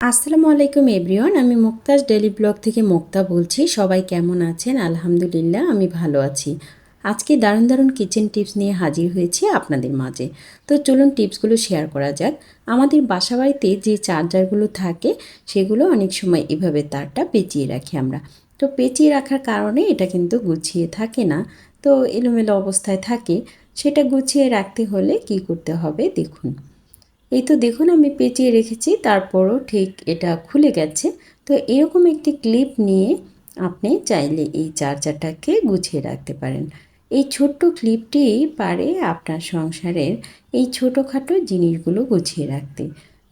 আসসালামু আলাইকুম এভরিওয়ান, আমি মুক্তাজ ডেলি ব্লগ থেকে মুক্তা বলছি। সবাই কেমন আছেন? আলহামদুলিল্লাহ, আমি ভালো আছি। আজকে দারুণ দারুণ কিচেন টিপস নিয়ে হাজির হয়েছি আপনাদের মাঝে। তো চলুন টিপসগুলো শেয়ার করা যাক। আমাদের বাসাবাড়িতে যে চার্জারগুলো থাকে, সেগুলো অনেক সময় এভাবে তারটা পেঁচিয়ে রাখি আমরা। তো পেঁচিয়ে রাখার কারণে এটা কিন্তু গুছিয়ে থাকে না। তো এলোমেলো অবস্থায় থাকে। সেটা গুছিয়ে রাখতে হলে কি করতে হবে? দেখুন। এই তো দেখুন, আমি পেঁচিয়ে রেখেছি, তারপরও ঠিক এটা খুলে গেছে। তো এরকম একটি ক্লিপ নিয়ে আপনি চাইলে এই চার্জারটাকে গুছিয়ে রাখতে পারেন। এই ছোট্ট ক্লিপটি পারে আপনার সংসারের এই ছোটোখাটো জিনিসগুলো গুছিয়ে রাখতে।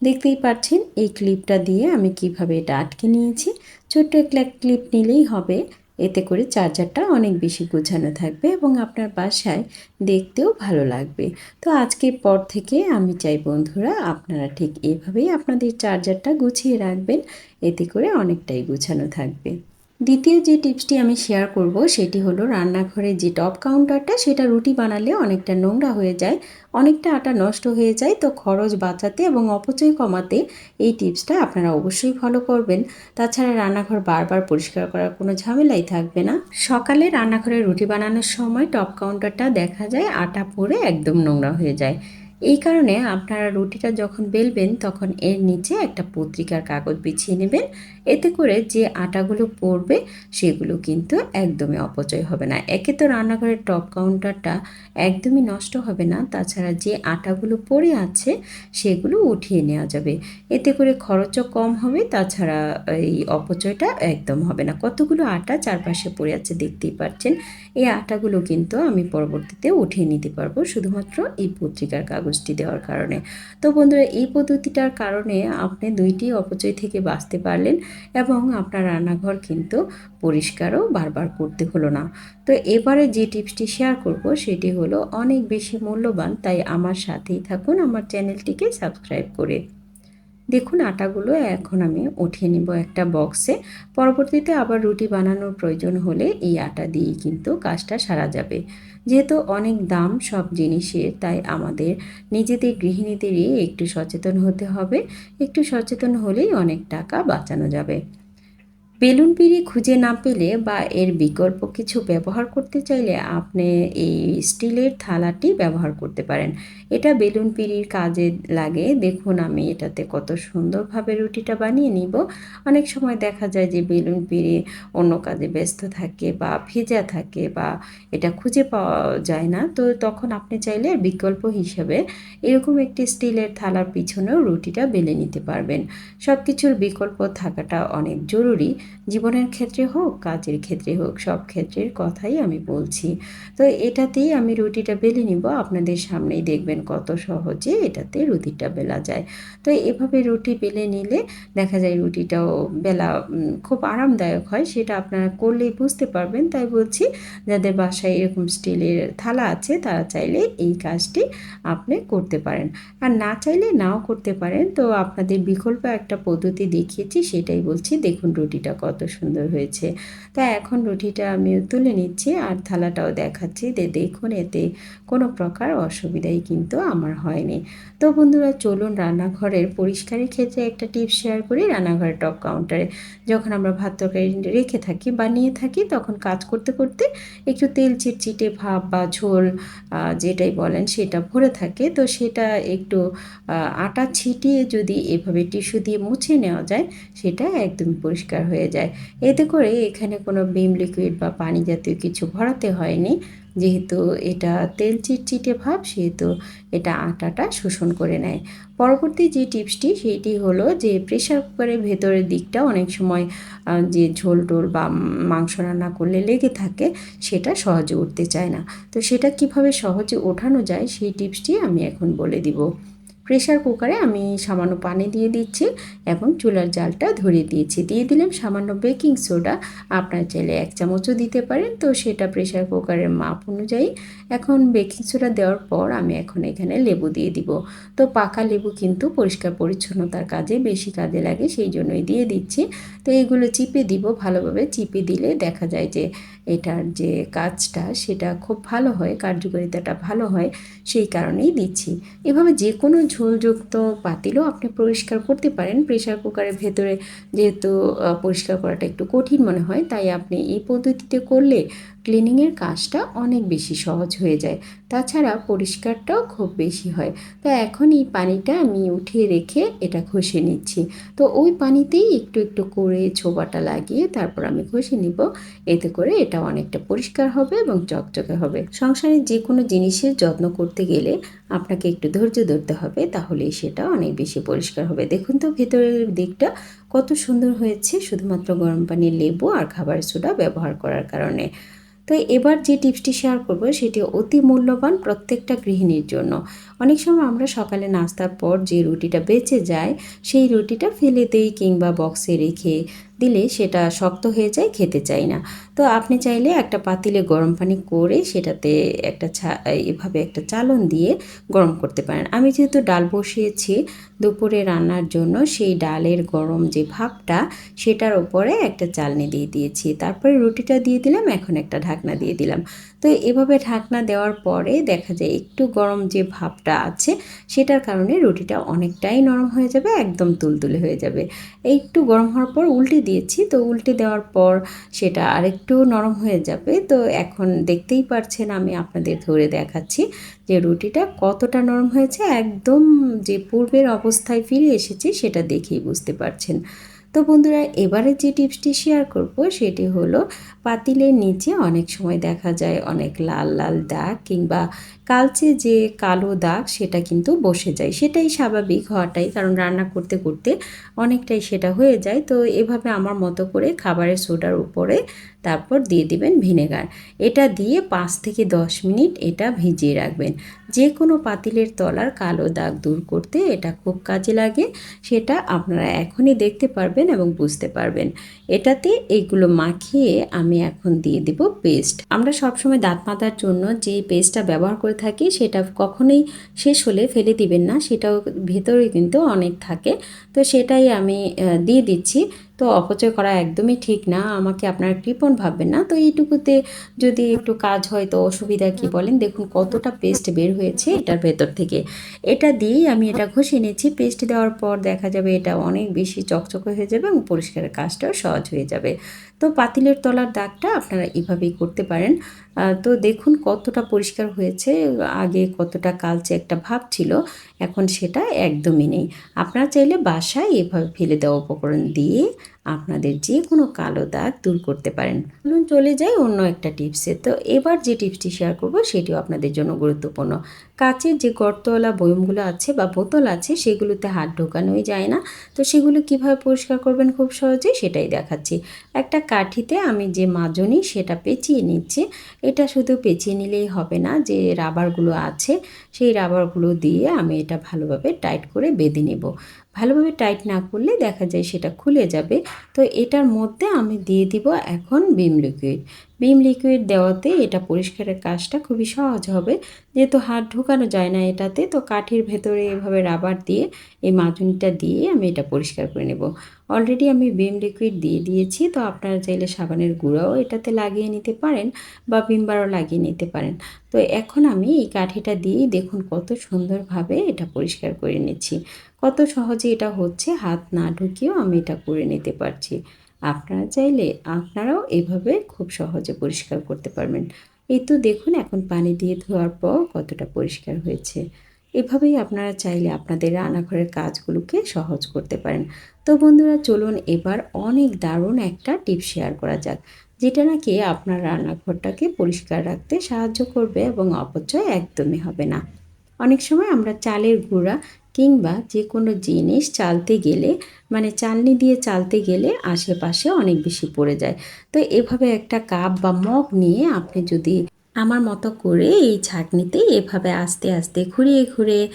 দেখতেই পাচ্ছেন, এই ক্লিপটা দিয়ে আমি কীভাবে এটা আটকে নিয়েছি। ছোট্ট একটা ক্লিপ নিলেই হবে। এতে করে চার্জারটা অনেক বেশি গোছানো থাকবে এবং আপনার বাসায় দেখতেও ভালো লাগবে। তো আজকের পর থেকে আমি চাই বন্ধুরা আপনারা ঠিক এভাবেই আপনাদের চার্জারটা গুছিয়ে রাখবেন, এতে করে অনেকটাই গোছানো থাকবে। দ্বিতীয় যে টিপসটি আমি শেয়ার করব, সেটি হলো রান্নাঘরে যে টপ কাউন্টারটা, সেটা রুটি বানালে অনেকটা নোংরা হয়ে যায়, অনেকটা আটা নষ্ট হয়ে যায়। তো খরচ বাঁচাতে এবং অপচয় কমাতে এই টিপসটা আপনারা অবশ্যই ফলো করবেন। তাছাড়া রান্নাঘর বারবার পরিষ্কার করার কোনো ঝামেলাই থাকবে না। সকালে রান্নাঘরে রুটি বানানোর সময় টপ কাউন্টারটা দেখা যায়, আটা পরে একদম নোংরা হয়ে যায়। এই কারণে আপনারা রুটিটা যখন বেলবেন, তখন এর নিচে একটা পত্রিকার কাগজ বিছিয়ে নেবেন এতে করে যে আটাগুলো পড়বে সেগুলো কিন্তু একদমই অপচয় হবে না। একে তো রান্নাঘরের টপ কাউন্টারটা একদমই নষ্ট হবে না, তাছাড়া যে আটাগুলো পড়ে আছে সেগুলো উঠিয়ে নেওয়া যাবে। এতে করে খরচও কম হবে, তাছাড়া এই অপচয়টা একদম হবে না। কতগুলো আটা চারপাশে পড়ে আছে দেখতেই পাচ্ছেন, এই আটাগুলো কিন্তু আমি পরবর্তীতে উঠিয়ে নিতে পারব শুধুমাত্র এই পত্রিকার কাগজটি দেওয়ার কারণে। তো বন্ধুরা, এই পদ্ধতিটার কারণে আপনি দুইটি অপচয় থেকে বাঁচতে পারলেন। এবং আপনার রান্নাঘর কিন্তু পরিষ্কারও বারবার করতে হলো না। তো এবারে যে টিপসটি শেয়ার করব সেটি হলো, অনেক বেশি মূল্যবান, তাই আমার সাথেই থাকুন, আমার চ্যানেলটিকে সাবস্ক্রাইব করে। দেখুন আটাগুলো এখন আমি উঠিয়ে নিব একটা বক্সে। পরবর্তীতে আবার রুটি বানানোর প্রয়োজন হলে এই আটা দিয়েই কিন্তু কাজটা সারা যাবে। যেহেতু অনেক দাম সব জিনিসের, তাই আমাদের নিজেদের গৃহিণীদেরই একটু সচেতন হতে হবে। একটু সচেতন হলেই অনেক টাকা বাঁচানো যাবে। বেলুন পিড়ি খুঁজে না পেলে বা এর বিকল্প কিছু ব্যবহার করতে চাইলে আপনি এই স্টিলের থালাটি ব্যবহার করতে পারেন। এটা বেলুন পিড়ির কাজে লাগে। দেখুন, আমি এটাতে কত সুন্দরভাবে রুটিটা বানিয়ে নিব। অনেক সময় দেখা যায় যে বেলুন পিড়ি অন্য কাজে ব্যস্ত থাকে বা ভেজা থাকে বা এটা খুঁজে পাওয়া যায় না। তো তখন আপনি চাইলে বিকল্প হিসেবে এরকম একটি স্টিলের থালার পিছনেও রুটিটা বেলে নিতে পারবেন। সব কিছুর বিকল্প থাকাটা অনেক জরুরি। জীবনের ক্ষেত্রে হোক, কাজের ক্ষেত্রে হোক, সব ক্ষেত্রের কথাই আমি বলছি। তো এটাতেই আমি রুটিটা বেলে নিব। আপনাদের সামনেই দেখবেন কত সহজে এটাতে রুটিটা বেলা যায়। তো এভাবে রুটি বেলে নিলে দেখা যায় রুটিটাও বেলা খুব আরামদায়ক হয়। সেটা আপনারা করলেই বুঝতে পারবেন। তাই বলছি, যাদের বাসায় এরকম স্টিলের থালা আছে, তারা চাইলে এই কাজটি আপনি করতে পারেন। আর না চাইলে নাও করতে পারেন। তো আপনাদের বিকল্প একটা পদ্ধতি দেখিয়েছি, সেটাই বলছি, দেখুন রুটিটা কত সুন্দর হয়েছে। তা এখন রুটিটা আমি তুলে নিচ্ছি আর থালাটাও দেখাচ্ছি যে দেখুন এতে কোনো প্রকার অসুবিধাই কিন্তু আমার হয়নি। তো বন্ধুরা চলুন রান্নাঘরের পরিষ্কারের ক্ষেত্রে একটা টিপ শেয়ার করি রান্নাঘরের টপ কাউন্টারে। যখন আমরা ভাত তরকারি রেখে থাকি বা নিয়ে থাকি তখন কাজ করতে করতে একটু তেল চিটচিটে ভাব বা ঝোল যেটাই বলেন সেটা ভরে থাকে। তো সেটা একটু আটা ছিটিয়ে যদি এভাবে টিস্যু দিয়ে মুছে নেওয়া যায় সেটা একদমই পরিষ্কার হয়ে যায়। এতে করে এখানে কোনো বিম লিকুইড বা পানি জাতীয় কিছু ভরাতে হয়নি। যেহেতু এটা তেল চিটচিটে ভাব, সেহেতু এটা আটাটা শোষণ করে নেয়। পরবর্তী যে টিপসটি সেইটি হলো যে প্রেশার কুকারের ভেতরের দিকটা অনেক সময় যে ঝোল টোল বা মাংস রান্না করলে লেগে থাকে, সেটা সহজে উঠতে চায় না। তো সেটা কীভাবে সহজে ওঠানো যায়, সেই টিপসটি আমি এখন বলে দিব। প্রেশার কুকারে আমি সামান্য পানি দিয়ে দিচ্ছি এবং চুলার জালটা ধরিয়ে দিয়েছি। দিয়ে দিলাম সামান্য বেকিং সোডা আপনার চাইলে এক চামচও দিতে পারেন। তো সেটা প্রেশার কুকারের মাপ অনুযায়ী এখন বেকিং সোডা দেওয়ার পর আমি এখন এখানে লেবু দিয়ে দিব। তো পাকা লেবু কিন্তু পরিষ্কার পরিচ্ছন্নতার কাজে বেশি কাজে লাগে, সেই জন্যই দিয়ে দিচ্ছি। তো এইগুলো চিপে দিব, ভালোভাবে চিপে দিলে দেখা যায় যে এটার যে কাজটা, সেটা খুব ভালো হয়, কার্যকারিতাটা ভালো হয়, সেই কারণেই দিচ্ছি। এভাবে যে কোনো ঝোলযুক্ত পাতিলও আপনি পরিষ্কার করতে পারেন। প্রেশার কুকারের ভেতরে যেহেতু পরিষ্কার করাটা একটু কঠিন মনে হয়, তাই আপনি এই পদ্ধতিতে করলে ক্লিনিংয়ের কাজটা অনেক বেশি সহজ হয়ে যায়। তাছাড়া পরিষ্কারটাও খুব বেশি হয়। তো এখন এই পানিটা আমি উঠিয়ে রেখে এটা ঘষে নিচ্ছি। তো ওই পানিতেই একটু একটু করে ছোবাটা লাগিয়ে তারপর আমি ঘষে নিব। এতে করে এটা অনেকটা পরিষ্কার হবে এবং চকচকে হবে। সংসারে যে কোনো জিনিসের যত্ন করতে গেলে আপনাকে একটু ধৈর্য ধরতে হবে তাহলেই সেটা অনেক বেশি পরিষ্কার হবে। দেখুন তো ভেতরের দিকটা কত সুন্দর হয়েছে, শুধুমাত্র গরম পানির লেবু আর খাবার সোডা ব্যবহার করার কারণে। তো এবার যে টিপসটি শেয়ার করব, সেটি অতি মূল্যবান প্রত্যেকটা গৃহিণীর জন্য। অনেক সময় আমরা সকালে নাস্তার পর যে রুটিটা বেঁচে যায়, সেই রুটিটা ফেলে দেই কিংবা বক্সে রেখে দিলে সেটা শক্ত হয়ে যায়, খেতে চাই না। তো আপনি চাইলে একটা পাতিলে গরম পানি করে সেটাতে একটা ছা এভাবে একটা চালন দিয়ে গরম করতে পারেন। আমি যেহেতু ডাল বসিয়েছি দুপুরে রান্নার জন্য, সেই ডালের গরম যে ভাপটা সেটার ওপরে একটা চালনি দিয়ে দিয়েছি। তারপরে রুটিটা দিয়ে দিলাম, এখন একটা ঢাকনা দিয়ে দিলাম। তো এভাবে ঢাকনা দেওয়ার পরে দেখা যায় একটু গরম যে ভাপটা আছে, সেটার কারণে রুটিটা অনেকটাই নরম হয়ে যাবে, একদম তুলতুলে হয়ে যাবে। একটু গরম হওয়ার পর উল্টে দিয়েছি। তো উল্টে দেওয়ার পর সেটা আরেকটু নরম হয়ে যাবে। তো এখন দেখতেই পারছেন আমি আপনাদের ধরে দেখাচ্ছি যে রুটিটা কতটা নরম হয়েছে। একদম যে পূর্বের অবস্থায় ফিরে এসেছে সেটা দেখেই বুঝতে পারছেন। তো বন্ধুরা, এবারে যে টিপসটি শেয়ার করব সেটি হলো, পাতিলের নিচে অনেক সময় দেখা যায় অনেক লাল লাল দাগ কিংবা কালচে যে কালো দাগ সেটা কিন্তু বসে যায়। সেটাই স্বাভাবিক হওয়াটাই, কারণ রান্না করতে করতে অনেকটাই সেটা হয়ে যায়। তো এভাবে আমার মতো করে খাবারের সোডার উপরে তারপর দিয়ে দিবেন ভিনেগার। এটা দিয়ে পাঁচ থেকে দশ মিনিট এটা ভিজিয়ে রাখবেন। যে কোনো পাতিলের তলার কালো দাগ দূর করতে এটা খুব কাজে লাগে, সেটা আপনারা এখনই দেখতে পারবেন এবং বুঝতে পারবেন। এটাতে এইগুলো মাখিয়ে আমি এখন দিয়ে দিব পেস্ট। আমরা সবসময় দাঁত মাতার জন্য যে পেস্টটা ব্যবহার করে থাকি, সেটা কখনোই শেষ হলে ফেলে দিবেন না, সেটাও ভেতরে কিন্তু অনেক থাকে। তো সেটাই আমি দিয়ে দিচ্ছি। তো অপচয় করা একদমই ঠিক না। আমাকে আপনারা কৃপণ ভাববেন না। তো এইটুকুতে যদি একটু কাজ হয় তো অসুবিধা কি বলেন? দেখুন কতটা পেস্ট বের হয়েছে এটার ভেতর থেকে। এটা দিয়েই আমি এটা ঘষে নিয়েছি পেস্ট দেওয়ার পর দেখা যাবে এটা অনেক বেশি চকচকে হয়ে যাবে এবং পরিষ্কারের কাজটাও সহজ হয়ে যাবে। তো পাতিলের তলার দাগটা আপনারা এভাবেই করতে পারেন। তো দেখুন কতটা পরিষ্কার হয়েছে। আগে কতটা কালচে একটা ভাব ছিল। এখন সেটা একদমই নেই। আপনারা চাইলে বাসায় এভাবে ফেলে দেওয়া উপকরণ দিয়ে আপনাদের যে কোনো কালো দাগ দূর করতে পারেন। চলুন চলে যাই অন্য একটা টিপসে। তো এবার যে টিপসটি শেয়ার করব, সেটিও আপনাদের জন্য গুরুত্বপূর্ণ। কাচের যে গর্তওয়ালা বয়মগুলো আছে বা বোতল আছে, সেগুলোতে হাত ঢোকানোই যায় না। তো সেগুলো কীভাবে পরিষ্কার করবেন খুব সহজে সেটাই দেখাচ্ছি। একটা কাঠিতে আমি যে মাজনি, সেটা পেঁচিয়ে নিচ্ছি। এটা শুধু পেঁচিয়ে নিলেই হবে না, যে রাবারগুলো আছে, সেই রাবারগুলো দিয়ে আমি এটা ভালোভাবে টাইট করে বেঁধে নেব। ভালোভাবে টাইট না করলে দেখা যায় সেটা খুলে যাবে। তো এটার মধ্যে আমি দিয়ে দিব এখন বিম লিকুইড বিম লিকুইড দেওয়াতে এটা পরিষ্কারের কাজটা খুবই সহজ হবে। যেহেতু হাত ঢোকানো যায় না এটাতে, তো কাঠির ভেতরে এভাবে রাবার দিয়ে এই মাজুনিটা দিয়ে আমি এটা পরিষ্কার করে নেব। অলরেডি আমি বিম লিকুইড দিয়ে দিয়েছি, তো আপনারা চাইলে সাবানের গুঁড়াও এটাতে লাগিয়ে নিতে পারেন বা বিমবারও লাগিয়ে নিতে পারেন। তো এখন আমি এই কাঠিটা দিয়েই দেখুন কত সুন্দরভাবে এটা পরিষ্কার করে নিচ্ছি। কত সহজে এটা হচ্ছে, হাত না ঢুকিয়েও আমি এটা করে নিতে পারছি। আপনারা চাইলে আপনারাও এভাবে খুব সহজে পরিষ্কার করতে পারবেন। এই তো দেখুন, এখন পানি দিয়ে ধোয়ার পর কতটা পরিষ্কার হয়েছে। এভাবেই আপনারা চাইলে আপনাদের রান্নাঘরের কাজগুলোকে সহজ করতে পারেন। তো বন্ধুরা, চলুন এবার অনেক দারুণ একটা টিপ শেয়ার করা যাক, যেটা নাকি আপনার রান্নাঘরটাকে পরিষ্কার রাখতে সাহায্য করবে এবং অপচয় একদমই হবে না। অনেক সময় আমরা চালের গুঁড়া কিংবা যে কোনো জিনিস চালতে গেলে মানে চালনি দিয়ে চালতে গেলে আশেপাশে অনেক বেশি পড়ে যায়। তো এভাবে একটা কাপ বা মগ নিয়ে আপনি যদি আমার মতো করে এই ছাঁকনিতে এভাবে আস্তে আস্তে ঘুরিয়ে আহ,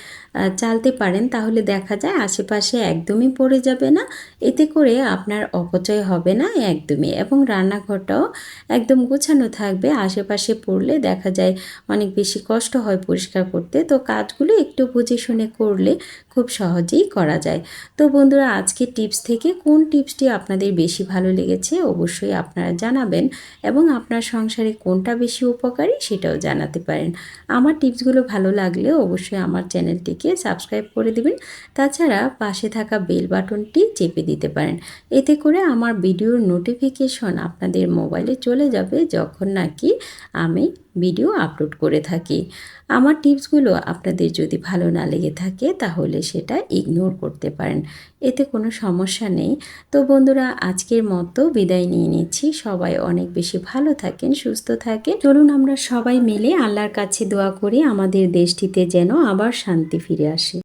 চালতে পারেন, তাহলে দেখা যায় আশেপাশে একদমই পড়ে যাবে না। এতে করে আপনার অপচয় হবে না একদমই এবং রান্নাঘরটাও একদম গোছানো থাকবে। আশেপাশে পড়লে দেখা যায় অনেক বেশি কষ্ট হয় পরিষ্কার করতে। তো কাজগুলো একটু বুঝে শুনে করলে খুব সহজেই করা যায়। তো বন্ধুরা আজকে টিপস থেকে কোন টিপসটি আপনাদের বেশি ভালো লেগেছে অবশ্যই আপনারা জানাবেন এবং আপনার সংসারে কোনটা বেশি উপকারী সেটাও জানাতে পারেন। আমার টিপসগুলো ভালো লাগলে অবশ্যই আমার চ্যানেলটিকে চ্যানেলটিকে সাবস্ক্রাইব করে দিবেন। তাছাড়া পাশে থাকা বেল বাটনটি চেপে দিতে পারেন। এতে করে আমার ভিডিওর নোটিফিকেশন আপনাদের মোবাইলে চলে যাবে যখন নাকি আমি ভিডিও আপলোড করে থাকি। আমার টিপসগুলো আপনাদের যদি ভালো না লেগে থাকে, তাহলে সেটা ইগনোর করতে পারেন। এতে কোনো সমস্যা নেই। তো বন্ধুরা, আজকের মতো বিদায় নিয়ে নিচ্ছি। সবাই অনেক বেশি ভালো থাকেন, সুস্থ থাকেন। চলুন আমরা সবাই মিলে আল্লাহর কাছে দোয়া করি, আমাদের দেশটিতে যেন আবার শান্তি ফিরে আসে।